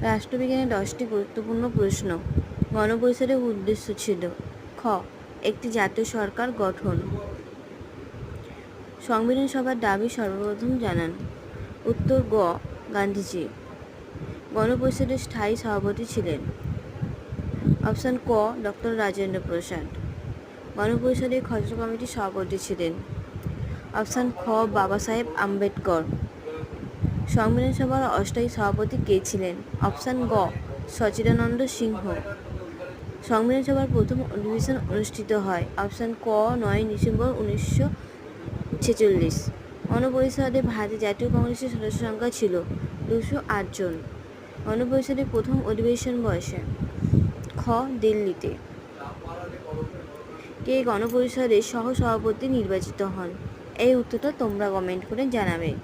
রাষ্ট্রবিজ্ঞানের দশটি গুরুত্বপূর্ণ প্রশ্ন। গণপরিষদের উদ্দেশ্য ছিল, খ, একটি জাতীয় সরকার গঠন। সংবিধান সভার দাবি সর্বপ্রথম জানান। উত্তর, গ, গান্ধীজি। গণপরিষদের স্থায়ী সভাপতি ছিলেন। অপশান, ক ডক্টর রাজেন্দ্র প্রসাদ। গণপরিষদের খসড়া কমিটির সভাপতি ছিলেন। অপশান, খ বাবা সাহেব আম্বেদকর। সংবিধান সভার অস্থায়ী সভাপতি কে ছিলেন? অপশান গ, সচিদানন্দ সিংহ। সংবিধান সভার প্রথম অধিবেশন অনুষ্ঠিত হয়। অপশান ক, নয় ডিসেম্বর উনিশশো ছেচল্লিশ। গণপরিষদে ভারতের জাতীয় কংগ্রেসের সদস্য সংখ্যা ছিল দুশো জন। গণপরিষদের প্রথম অধিবেশন বয়সে খ, দিল্লিতে। কে গণপরিষদের সহ সভাপতি নির্বাচিত হন? এই উত্তরটা তোমরা কমেন্ট করে জানাবে।